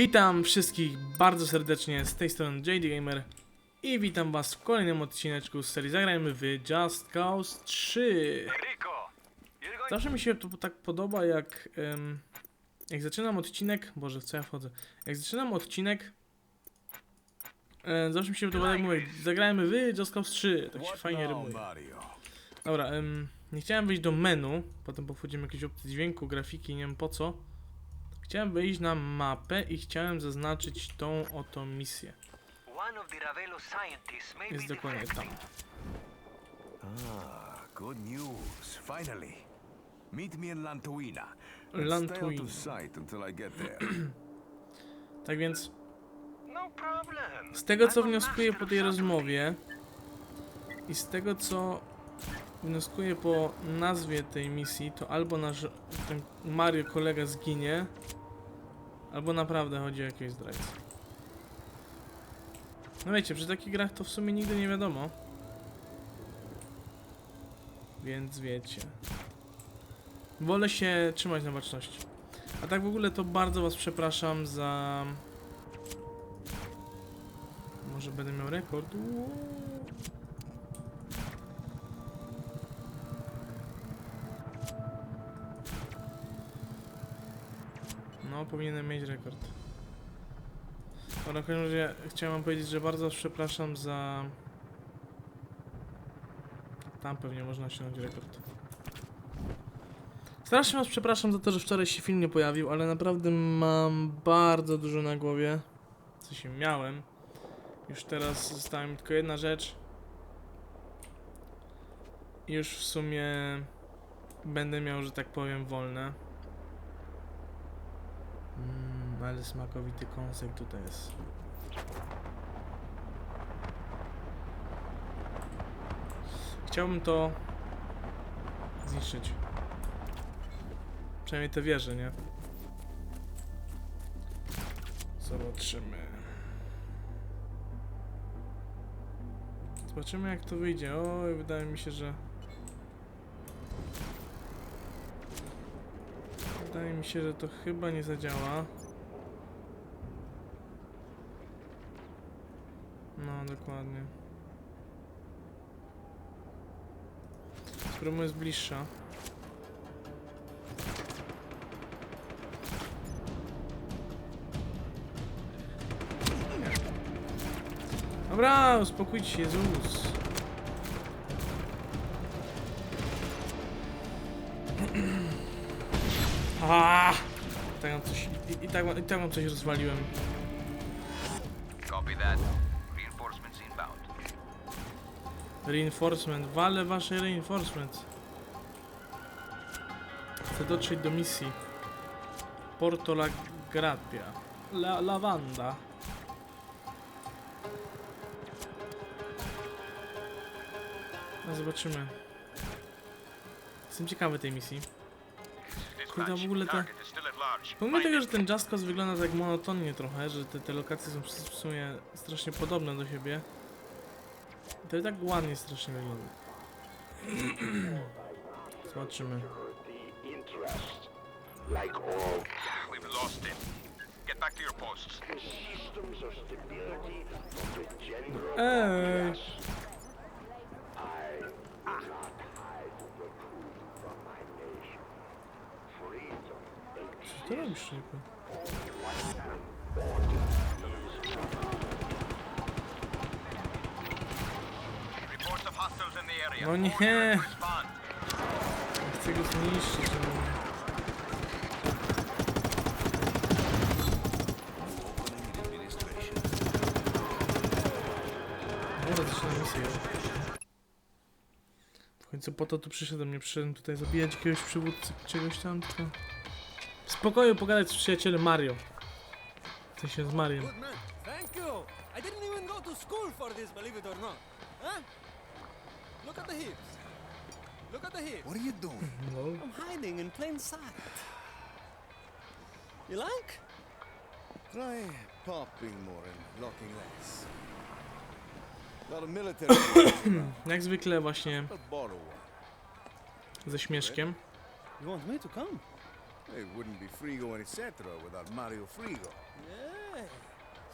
Witam wszystkich bardzo serdecznie z tej strony JD Gamer i witam was w kolejnym odcineczku z serii Zagrajmy w Just Cause 3. Rico, you're going Zawsze mi się to tak podoba jak em, jak zaczynam odcinek, boże w co ja wchodzę, jak zaczynam odcinek e, zawsze mi się podoba jak mówię, zagrajmy w Just Cause 3, tak się fajnie rymuje. Dobra, em, nie chciałem wejść do menu, potem wchodzimy jakieś opcje dźwięku, grafiki, nie wiem po co. Chciałem wejść na mapę i chciałem zaznaczyć tą oto misję. Jest dokładnie tam. Ah, good news. Finally. Meet me in Lantuina. Lantuina. of sight until I get there. Tak więc No z tego co wnioskuję po tej rozmowie i z tego co wnioskuję po nazwie tej misji, to albo nasz ten Mario kolega zginie, albo naprawdę chodzi o jakiegoś zdrajcę. No wiecie, przy takich grach to w sumie nigdy nie wiadomo. Więc wiecie. Wolę się trzymać na baczności. A tak w ogóle to bardzo was przepraszam za... Może będę miał rekord? Uuu. Powinienem mieć rekord. Ale w każdym razie chciałem wam powiedzieć, że bardzo przepraszam za... Tam pewnie można osiągnąć rekord. Strasznie was przepraszam za to, że wczoraj się film nie pojawił, ale naprawdę mam bardzo dużo na głowie. Co się miałem. Już teraz została mi tylko jedna rzecz. Już w sumie będę miał, że tak powiem, wolne. Ale smakowity kąsek tutaj jest. Chciałbym to zniszczyć. Przynajmniej te wieże, nie? Zobaczymy. Zobaczymy jak to wyjdzie. Oj, wydaje mi się, że... Wydaje mi się, że to chyba nie zadziała. No, dokładnie. Jest bliższa. Dobra, uspokójcie się, Jezus. A! Tak coś, i, i, tak, i tak mam coś rozwaliłem. Reinforcement, wale wasze reinforcement. Chcę dotrzeć do misji. Porto La Grappia. La Lavanda. No zobaczymy. Jestem ciekawy tej misji. Kurde, w ogóle te... Pomimo tego, że ten Just Cause wygląda tak monotonnie trochę, że te, te lokacje są w sumie strasznie podobne do siebie, to i tak ładnie strasznie wygląda. Zobaczymy. We've lost to your posts. Robisz? Reports of hostiles in the area. No nie. Chcę go zniszczyć. no. Dobra, zaczynam misję. W końcu po to tu przyszedłem, nie przyszedłem tutaj zabijać jakiegoś przywódcy, czegoś tam, tylko... W spokoju pogadać z przyjacielem Mario. W sensie z Mariem. Thank you. I didn't even go to school for this, believe it or not. Huh? Look at the hips. Look at the hips. what are you doing? No. I'm hiding in plain sight. You like? Try popping more and locking less. A lot of military units around. Jak zwykle właśnie I'll borrow one. ze śmieszkiem. You want me to come? It wouldn't be Frigo and etc. without Mario Frigo. Yeah,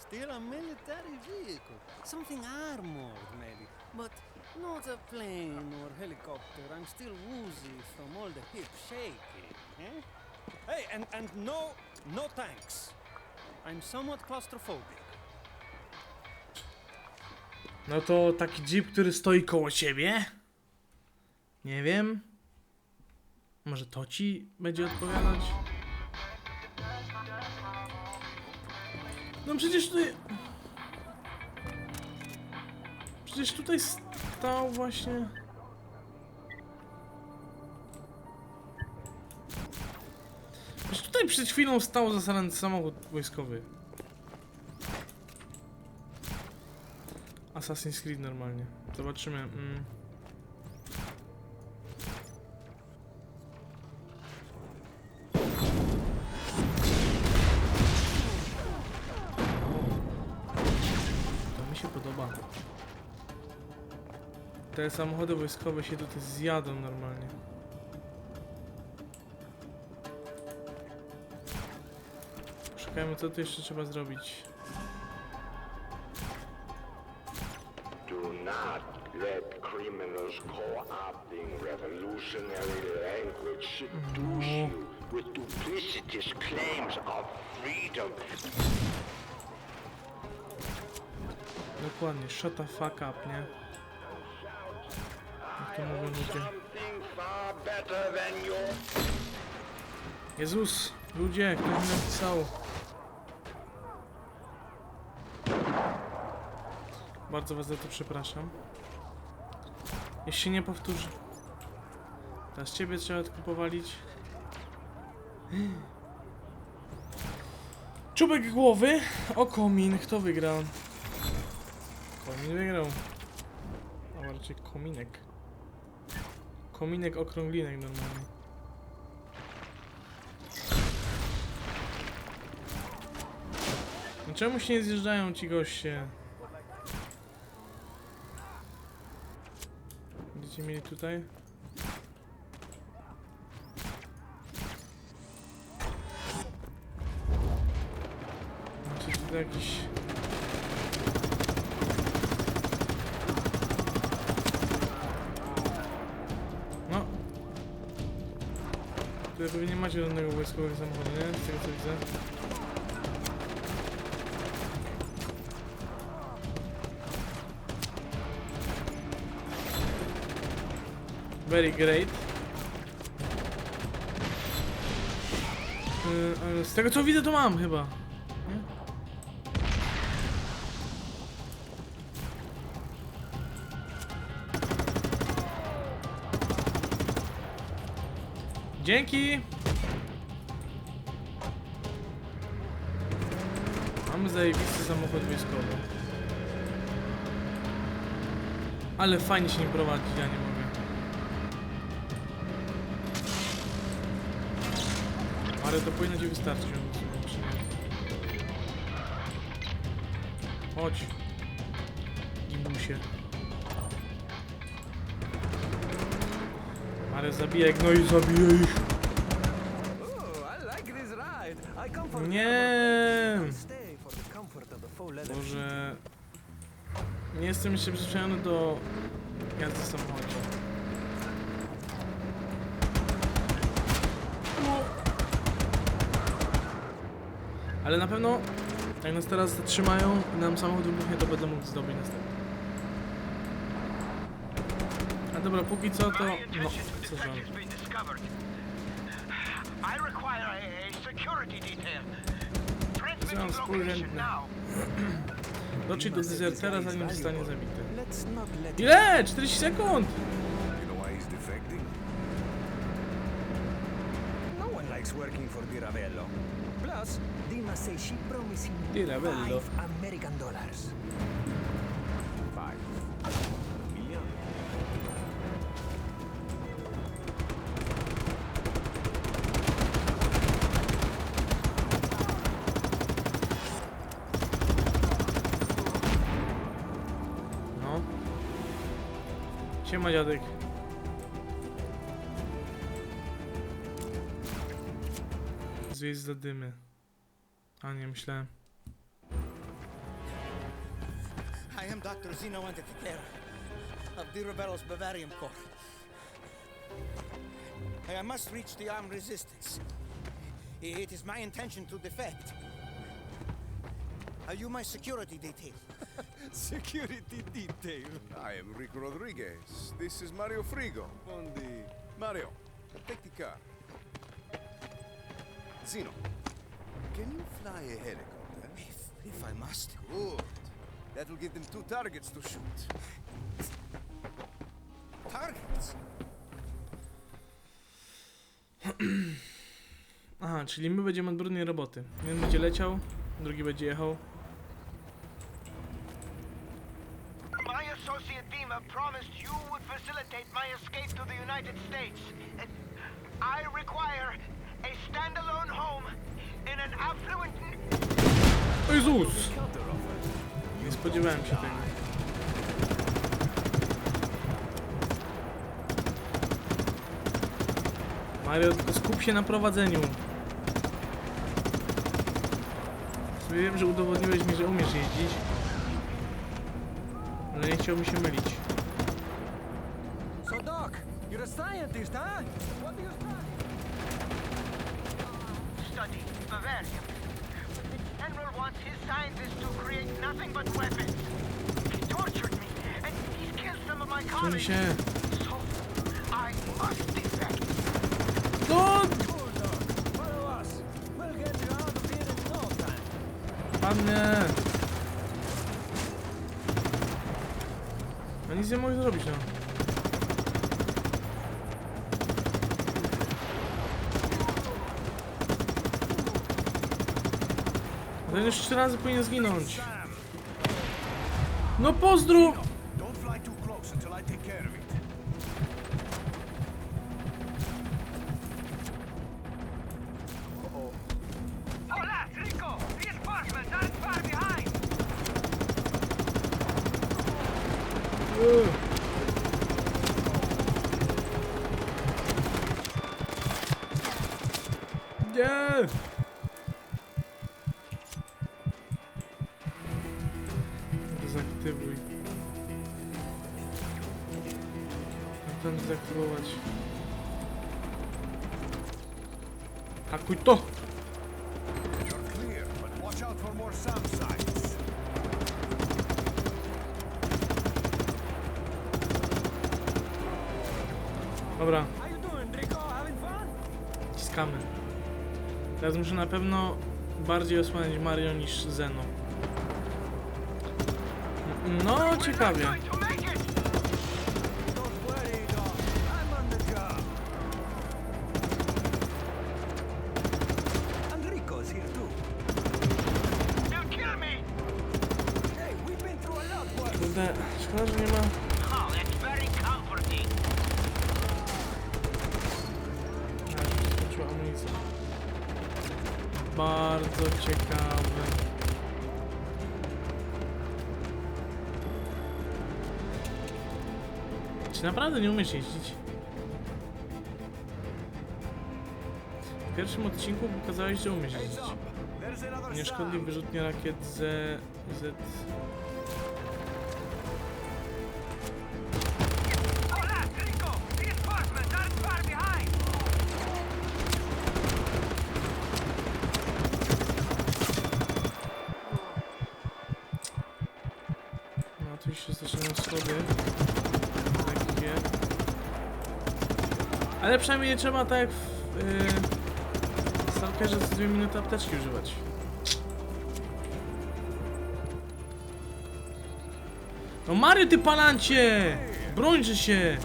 still a military vehicle. Something armored, maybe. But not a plane or helicopter. I'm still woozy from all the hip shaking. Eh? Hey, and, and no, no tanks. I'm somewhat claustrophobic. No to taki jeep, który stoi koło ciebie? Nie wiem. Może to ci będzie odpowiadać? No przecież tutaj... Przecież tutaj stał właśnie... Przecież tutaj przed chwilą stał zasrany samochód wojskowy. Assassin's Creed normalnie. Zobaczymy. Mm. Te samochody wojskowe się tutaj zjadą normalnie. Szukajmy co tu jeszcze trzeba zrobić. Do not let criminals co-opting revolutionary language seduce you with duplicitous claims of freedom. Dokładnie, shut the fuck up, nie? To mówią ludzie. Jezus, ludzie, ktoś mi napisał. Bardzo was za to przepraszam. Jeśli nie powtórzy. Teraz ciebie trzeba tylko powalić. Czubek głowy o komin. Kto wygrał? Komin wygrał. A raczej kominek. Kominek okrąglinek normalnie. No czemu się nie zjeżdżają ci goście? Będziecie mieli tutaj? Macie tutaj jakiś... Pewnie nie macie żadnego wojskowego samochodu, nie? Z tego co widzę. Very great. Yy, z tego co widzę to mam chyba. Dzięki! Mamy zajebisty samochód wojskowy. Ale fajnie się nim prowadzi, ja nie mogę. Ale to powinno ci wystarczyć. Chodź. Zabijaj, no i zabijaj ich. Nie. Może... Nie jestem jeszcze przyzwyczajony do jazdy samochodzie. Ale na pewno, jak nas teraz zatrzymają i nam samochód wybuchnie, to będę mógł zdobyć następny. A dobra, póki co to... No, co location prudent. now. Dotrzeć do dezertera, zanim zostanie zabity. Ile? 40 sekund! No likes working for Di Ravello. Plus, Dima says she promised him American dollars. Siema dziadek. Zjeść za dymy. A nie. I am Dr. Zeno Antikythera of the Rebellos Bavarian Corps. I must reach the armed resistance. It is my intention to defect. Are you my security detail? Security detail. I am Rick Rodriguez. This is Mario Frigo on the... Mario, take the car. Zeno, can you fly a helicopter? If, if I must. Good. That will give them two targets to shoot. Targets? Aha, czyli my będziemy od brudnej roboty. Jeden będzie leciał, drugi będzie jechał. Associate Dima promised you would facilitate my escape to the United States. I require a standalone home in an affluent... Jezus! Nie spodziewałem się tego. Mario, tylko skup się na prowadzeniu. Wiem, że udowodniłeś mi, że umiesz jeździć. Ale nie chciałbym się mylić. So, Doc, you're a scientist, huh? What do you study? study Bavaria. The general wants his scientists to create nothing but weapons. He tortured me, and he's killed some of my Czym colleagues. się... So, I must defect. No! Cool, nic nie mogę zrobić, no. Ten już trzy razy powinien zginąć. No pozdrów! Nie! Dezaktywuj. Jak tam dezaktywować? Hakuj to! Na pewno bardziej osłaniać Mario niż Zeno. No, ciekawie. Naprawdę nie umiesz jeździć? W pierwszym odcinku pokazałeś, że umiesz jeździć. SAM. wyrzutnia rakiet Z... Z... No tu się zaczynają schody. Lekkie. Ale przynajmniej nie trzeba tak jak w yy, Stalkerze co 2 minuty apteczki używać. No Mario ty palancie! Brońże się!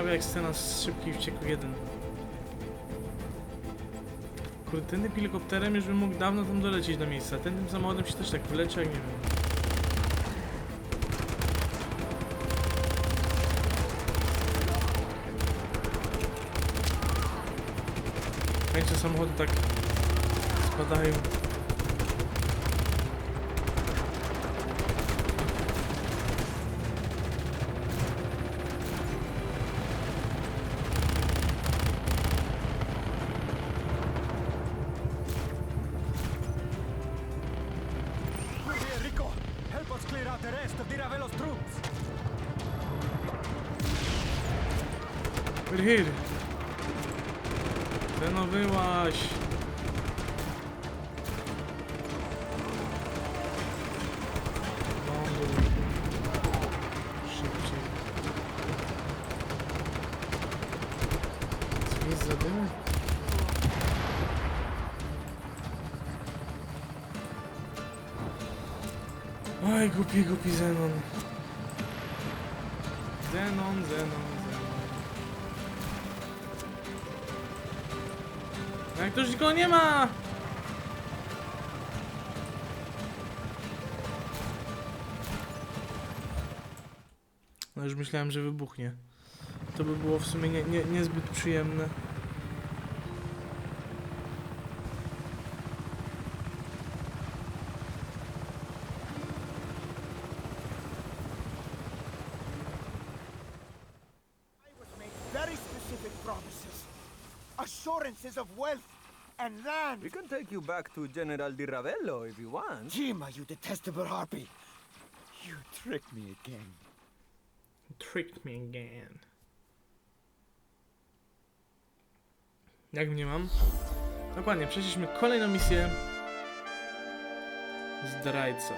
prawie jak scena z szybkich wścieku 1. Kurde, tędy helikopterem już bym mógł dawno tam dolecieć do miejsca. Ten tym samochodem się też tak wyleci, jak nie wiem. Chęcie samochody tak spadają. Here. Zeno wyłaś. Głupi, głupi Zenon. Zenon, Zenon, Jak już nikogo nie ma! No już myślałem, że wybuchnie. To by było w sumie nie, nie, niezbyt przyjemne. Of wealth and land. We can take you back to General Di Ravello if you want. Jima, you detestable harpy. You tricked me again. Tricked me again. Jak mnie mam? Dokładnie, przeszliśmy kolejną misję. Zdrajca.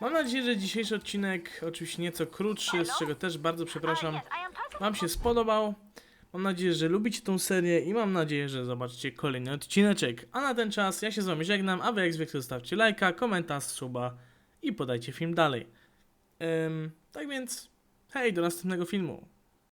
Mam nadzieję, że dzisiejszy odcinek, oczywiście nieco krótszy, z czego też bardzo przepraszam, Wam się spodobał. Mam nadzieję, że lubicie tą serię i mam nadzieję, że zobaczycie kolejny odcineczek. A na ten czas ja się z Wami żegnam, a Wy jak zwykle zostawcie lajka, komentarz, suba i podajcie film dalej. Tak więc, hej, do następnego filmu.